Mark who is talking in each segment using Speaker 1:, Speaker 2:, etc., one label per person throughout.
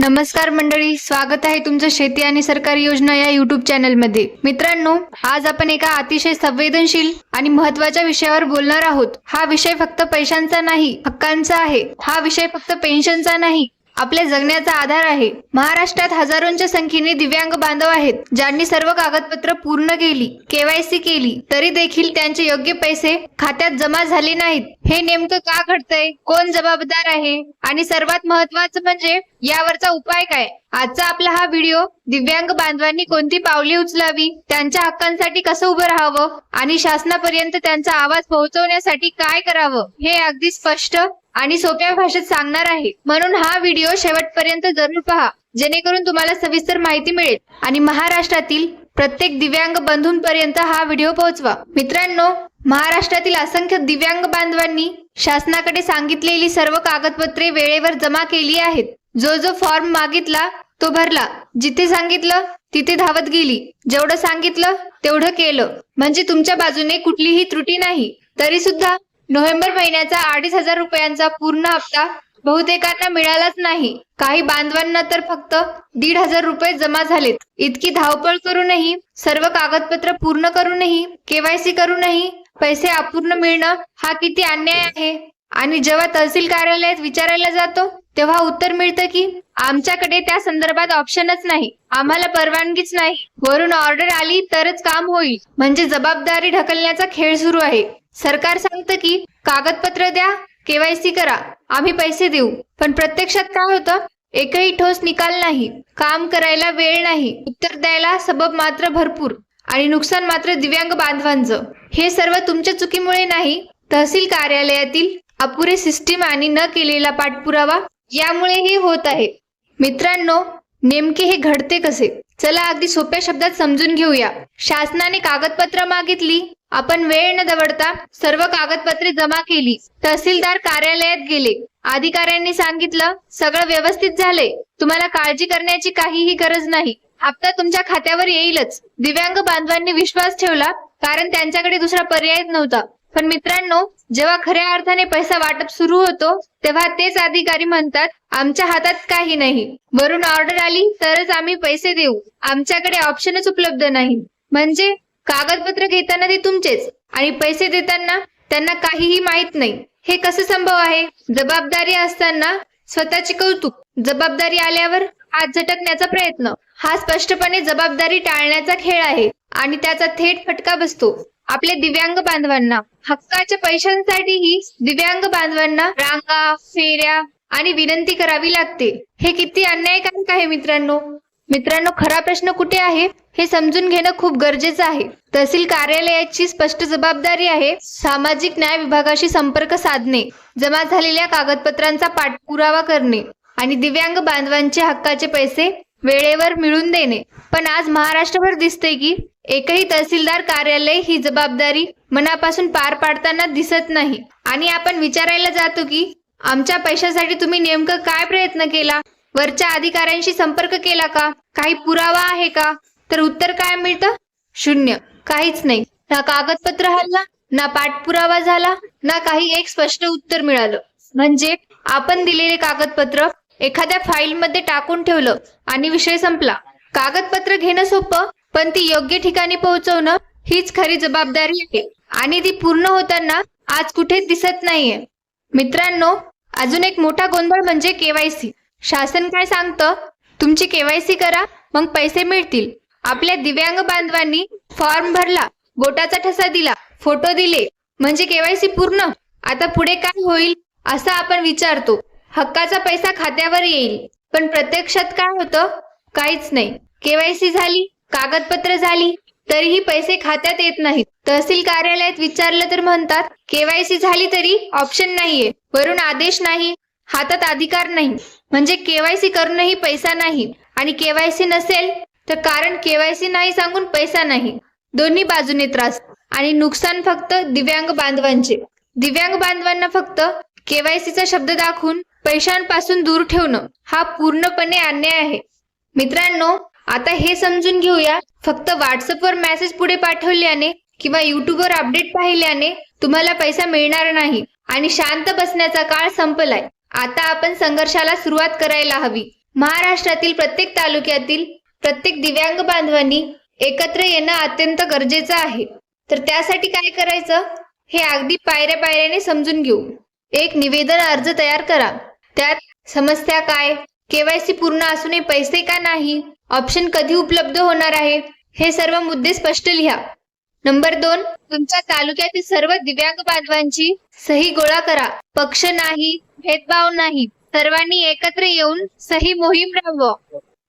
Speaker 1: नमस्कार मंडळी स्वागत आहे तुमचं शेती आणि सरकारी योजना या युट्यूब चॅनलमध्ये मित्रांनो आज आपण एका अतिशय संवेदनशील आणि महत्त्वाच्या विषयावर बोलणार आहोत. हा विषय फक्त पैशांचा नाही हक्कांचा आहे. हा विषय फक्त पेन्शनचा नाही आपल्या जगण्याचा आधार आहे. महाराष्ट्रात हजारोंच्या संख्येने दिव्यांग बांधव आहेत ज्यांनी सर्व कागदपत्र पूर्ण केली केवायसी केली तरी देखील त्यांचे योग्य पैसे खात्यात जमा झाले नाहीत. हे नेमकं का घडतंय? कोण जबाबदार आहे? आणि सर्वात महत्वाचं म्हणजे यावरचा उपाय काय? आजचा आपला हा व्हिडिओ दिव्यांग बांधवांनी कोणती पावले उचलावी? त्यांच्या हक्कांसाठी कसं उभं राहावं? आणि शासनापर्यंत त्यांचा आवाज पोहोचवण्यासाठी काय करावं? हे अगदी स्पष्ट आणि सोप्या भाषेत सांगणार आहे. म्हणून हा व्हिडिओ शेवटपर्यंत जरूर पहा. जेणेकरून तुम्हाला सविस्तर माहिती मिळेल. आणि महाराष्ट्रातील प्रत्येक दिव्यांग बंधूंपर्यंत हा व्हिडिओ पोहोचवा. मित्रांनो महाराष्ट्रातील असंख्य दिव्यांग बांधवांनी शासनाकडे सांगितलेली सर्व कागदपत्रे वेळेवर जमा केली आहेत. जो जो फॉर्म मागितला तो भरला. जिथे सांगितलं तिथे धावत गेली. जेवढं सांगितलं तेवढं केलं. म्हणजे तुमच्या बाजूने कुठलीही त्रुटी नाही. तरी सुद्धा नोव्हेंबर महिन्याचा अडीच हजार रुपयांचा पूर्ण हप्ता बहुतेकांना मिळालाच नाही. काही बांधवांना तर फक्त दीड हजार रुपये जमा झालेत. इतकी धावपळ करूनही सर्व कागदपत्र पूर्ण करूनही केवायसी करूनही पैसे अपूर्ण मिळणं हा किती अन्याय आहे? आणि जेव्हा तहसील कार्यालयात विचारायला जातो तेव्हा उत्तर मिळतं की आमच्याकडे त्या संदर्भात ऑप्शनच नाही. आम्हाला परवानगीच नाही. वरून ऑर्डर आली तरच काम होईल. म्हणजे जबाबदारी ढकलण्याचा खेळ सुरू आहे. सरकार सांगतं की कागदपत्र द्या केवायसी करा. आम्ही पैसे देऊ. पण प्रत्यक्षात काय होतं? एकही ठोस निकाल नाही. काम करायला वेळ नाही. उत्तर द्यायला सबब मात्र भरपूर. आणि नुकसान मात्र दिव्यांग बांधवांचं. हे सर्व तुमच्या चुकीमुळे नाही तहसील कार्यालयातील अपुरे सिस्टीम आणि न केलेला पाठपुरावा यामुळेही होत आहे. मित्रांनो नेमके हे घडते कसे? चला अगदी सोप्या शब्दात समजून घेऊया. शासनाने कागदपत्र मागितली आपण वेळ न दवडता सर्व कागदपत्रे जमा केली तहसीलदार कार्यालयात गेले. अधिकाऱ्यांनी सांगितलं सगळं व्यवस्थित झाले तुम्हाला काळजी करण्याची काहीही गरज नाही. हप्ता तुमच्या खात्यावर येईलच. दिव्यांग बांधवांनी विश्वास ठेवला कारण त्यांच्याकडे दुसरा पर्यायच नव्हता. पण मित्रांनो जेव्हा खऱ्या अर्थाने पैसा वाटप सुरू होतो तेव्हा तेच अधिकारी म्हणतात आमच्या हातात काही नाही. वरून ऑर्डर आली तरच आम्ही पैसे देऊ. आमच्याकडे ऑप्शनच उपलब्ध नाही. म्हणजे कागदपत्र घेताना ते तुमचेच. आणि पैसे देताना त्यांना काहीही माहीत नाही. हे कसं संभव आहे? जबाबदारी असताना स्वतःचे कौतुक. जबाबदारी आल्यावर हात झटकण्याचा प्रयत्न. हा स्पष्टपणे जबाबदारी टाळण्याचा खेळ आहे आणि त्याचा थेट फटका बसतो. आपल्या दिव्यांग बांधवांना हक्काच्या पैशांसाठीही दिव्यांग बांधवांना रांगा फेऱ्या आणि विनंती करावी लागते. हे किती अन्यायकारक आहे मित्रांनो? मित्रांनो खरा प्रश्न कुठे आहे? हे समजून घेणं खूप गरजेचं आहे. तहसील कार्यालयाची स्पष्ट जबाबदारी आहे सामाजिक न्याय विभागाशी संपर्क साधणे जमा झालेल्या कागदपत्रांचा पाठपुरावा करणे. आणि दिव्यांग बांधवांचे हक्काचे पैसे वेळेवर मिळून देणे. पण आज महाराष्ट्रभर दिसते की एकही तहसीलदार कार्यालय ही जबाबदारी मनापासून पार पाडताना दिसत नाही. आणि आपण विचारायला जातो की आमच्या पैशासाठी तुम्ही नेमकं काय प्रयत्न केला? वरच्या अधिकाऱ्यांशी संपर्क केला का? काही पुरावा आहे का? तर उत्तर काय मिळतं? शून्य. काहीच नाही. ना कागदपत्र हल्ला ना पाठपुरावा झाला ना काही एक स्पष्ट उत्तर मिळालं. म्हणजे आपण दिलेले कागदपत्र एखाद्या फाईलमध्ये टाकून ठेवलं आणि विषय संपला. कागदपत्र घेणं सोपं पण ती योग्य ठिकाणी पोहोचवणं हीच खरी जबाबदारी आहे. आणि ती पूर्ण होताना आज कुठेच दिसत नाहीये. मित्रांनो अजून एक मोठा गोंधळ म्हणजे केवायसी शासन काय सांगतं? तुमची केवायसी करा मग पैसे मिळतील. आपल्या दिव्यांग बांधवांनी फॉर्म भरला बोटाचा ठसा दिला फोटो दिले. म्हणजे केवायसी पूर्ण. आता पुढे काय होईल असा आपण विचारतो. हक्काचा पैसा खात्यावर येईल. पण प्रत्यक्षात काय होतं? काहीच नाही. केवायसी झाली कागदपत्र झाली तरीही पैसे खात्यात येत नाहीत. तहसील कार्यालयात विचारलं तर म्हणतात केवायसी झाली तरी ऑप्शन नाहीये. वरून आदेश नाही. हातात अधिकार नाही. म्हणजे केवायसी करूनही पैसा नाही. आणि केवायसी नसेल तर कारण केवायसी नाही सांगून पैसा नाही. दोन्ही बाजूने त्रास. आणि नुकसान फक्त दिव्यांग बांधवांचे. दिव्यांग बांधवांना फक्त केवायसीचा शब्द दाखवून पैशांपासून दूर ठेवणं हा पूर्णपणे अन्याय आहे. मित्रांनो आता हे समजून घेऊया. फक्त व्हॉट्सअपवर मेसेज पुढे पाठवल्याने किंवा युट्यूबवर अपडेट पाहिल्याने तुम्हाला पैसा मिळणार नाही आणि शांत बसण्याचा काळ संपलाय. आता आपण संघर्षाला सुरुवात करायला हवी. महाराष्ट्रातील प्रत्येक तालुक्यातील प्रत्येक दिव्यांग बांधवांनी एकत्र येणं अत्यंत गरजेचं आहे. तर त्यासाठी काय करायचं? हे अगदी पायऱ्या पायऱ्याने समजून घेऊ. एक निवेदन अर्ज तयार करा. त्यात समस्या काय केवायसी पूर्ण असूनही पैसे का नाही ऑप्शन कधी उपलब्ध होणार आहे हे सर्व मुद्दे स्पष्ट लिहा. नंबर दोन तुमच्या तालुक्यातील सर्व दिव्यांग बांधवांची सही गोळा करा. पक्ष नाही भेदभाव नाही सर्वांनी एकत्र येऊन सही मोहीम राबवा.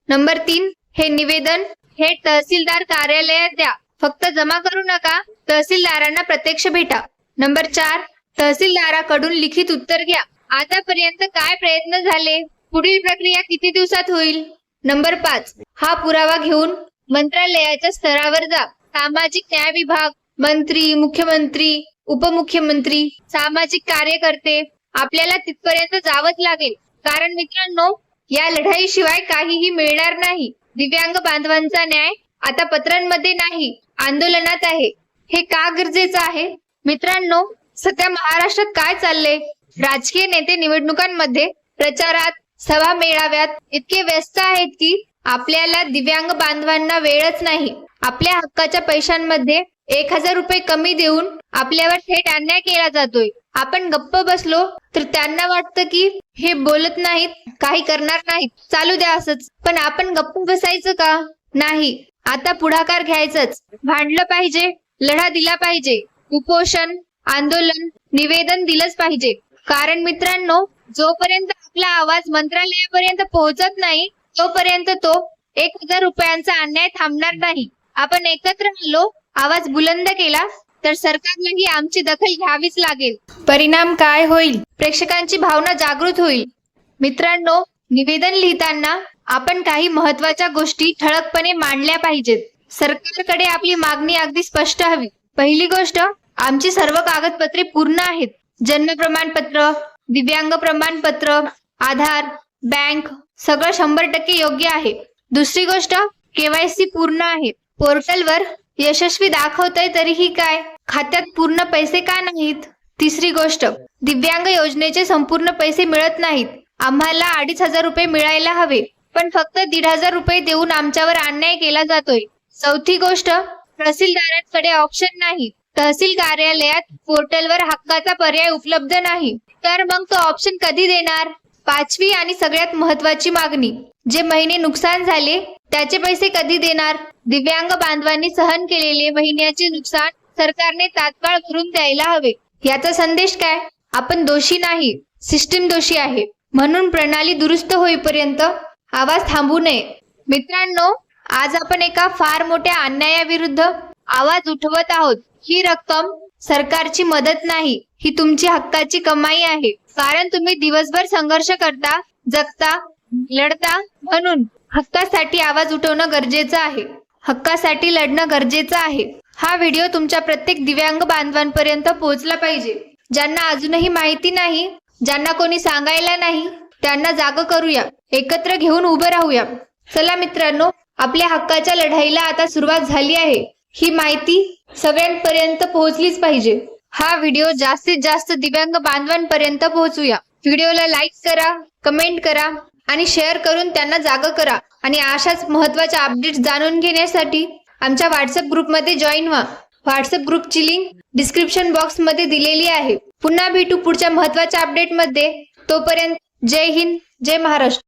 Speaker 1: नंबर तीन हे निवेदन हे तहसीलदार कार्यालयात द्या. फक्त जमा करू नका तहसीलदारांना प्रत्यक्ष भेटा. नंबर चार तहसीलदाराकडून लिखित उत्तर घ्या. आतापर्यंत काय प्रयत्न झाले? पुढील प्रक्रिया किती दिवसात होईल? नंबर पाच. हा पुरावा घेऊन मंत्रालयाच्या स्तरावर जा. सामाजिक न्याय विभाग मंत्री मुख्यमंत्री उपमुख्यमंत्री सामाजिक कार्यकर्ते आपल्याला तिथपर्यंत जावंच लागेल. कारण मित्रांनो या लढाईशिवाय काहीही मिळणार नाही. दिव्यांग बांधवांचा न्याय आता पत्रांमध्ये नाही. आंदोलनात आहे. हे का गरजेचं आहे? मित्रांनो सध्या महाराष्ट्रात काय चाललंय? राजकीय नेते निवडणुकांमध्ये प्रचारात सभा मेळाव्यात इतके व्यस्त आहेत की आपल्याला दिव्यांग बांधवांना वेळच नाही. आपल्या हक्काच्या पैशांमध्ये एक हजार रुपये कमी देऊन आपल्यावर थेट अन्याय केला जातोय. आपण गप्प बसलो तर त्यांना वाटतं की हे बोलत नाहीत काही करणार नाहीत. चालू द्या असंच. पण आपण गप्प बसायचं का? नाही. आता पुढाकार घ्यायचंच. भांडलं पाहिजे लढा दिला पाहिजे. कुपोषण आंदोलन निवेदन दिलंच पाहिजे. कारण मित्रांनो जोपर्यंत आपला आवाज मंत्रालयापर्यंत पोहोचत नाही तोपर्यंत तो एक हजार रुपयांचा अन्याय थांबणार नाही. आपण एकत्र आलो आवाज बुलंद केला तर सरकारलाही आमची दखल घ्यावीच लागेल. परिणाम काय होईल? प्रेक्षकांची भावना जागृत होईल. मित्रांनो निवेदन लिहिताना आपण काही महत्त्वाच्या गोष्टी ठळकपणे मांडल्या पाहिजेत. सरकारकडे आपली मागणी अगदी स्पष्ट हवी. पहिली गोष्ट आमची सर्व कागदपत्रे पूर्ण आहेत. जन्म प्रमाणपत्र दिव्यांग प्रमाणपत्र आधार बँक सगळं शंभर टक्के योग्य आहे. दुसरी गोष्ट केवायसी पूर्ण आहे. पोर्टलवर यशस्वी दाखवतंय तरीही काय? खात्यात पूर्ण पैसे का नाहीत? तिसरी गोष्ट दिव्यांग योजनेचे संपूर्ण पैसे मिळत नाहीत. आम्हाला अडीच हजार रुपये मिळायला हवे पण फक्त दीड हजार रुपये देऊन आमच्यावर अन्याय केला जातोय. चौथी गोष्ट तहसीलदारांकडे ऑप्शन नाही. तहसील कार्यालयात पोर्टलवर हक्काचा पर्याय उपलब्ध नाही. तर मग तो ऑप्शन कधी देणार? पाचवी आणि सगळ्यात महत्वाची मागणी. जे महिने नुकसान झाले त्याचे पैसे कधी देणार? दिव्यांग बांधवांनी सहन केलेले महिन्याचे नुकसान सरकारने तात्काळ भरून द्यायला हवे. याचा संदेश काय? आपण दोषी नाही. सिस्टीम दोषी आहे. म्हणून प्रणाली दुरुस्त होईपर्यंत आवाज थांबू नये. मित्रांनो आज आपण एका फार मोठ्या अन्यायाविरुद्ध आवाज उठवत आहोत. ही रक्कम सरकारची मदत नाही ही तुमची हक्काची कमाई आहे. कारण तुम्ही दिवसभर संघर्ष करता जगता लढता म्हणून हक्कासाठी आवाज उठवणं गरजेचं आहे. हक्कासाठी लढणं गरजेचं आहे. हा व्हिडिओ तुमच्या प्रत्येक दिव्यांग बांधवांपर्यंत पोहोचला पाहिजे. ज्यांना अजूनही माहिती नाही ज्यांना कोणी सांगायला नाही त्यांना जाग करूया एकत्र घेऊन उभं राहूया. चला मित्रांनो आपल्या हक्काच्या लढाईला आता सुरुवात झाली आहे. ही माहिती सगळ्यांपर्यंत पोहोचलीच पाहिजे. हा व्हिडिओ जास्तीत जास्त दिव्यांग बांधवांपर्यंत पोहोचूया. व्हिडिओला लाईक करा कमेंट करा आणि शेअर करून त्यांना जाग करा आणि अशाच महत्त्वाच्या अपडेट्स जाणून घेण्यासाठी आमच्या व्हॉट्सअप ग्रुपमध्ये जॉईन व्हा. व्हॉट्सअप ग्रुपची लिंक डिस्क्रिप्शन बॉक्समध्ये दिलेली आहे. पुन्हा भेटू पुढच्या महत्त्वाच्या अपडेटमध्ये तोपर्यंत जय हिंद जय महाराष्ट्र.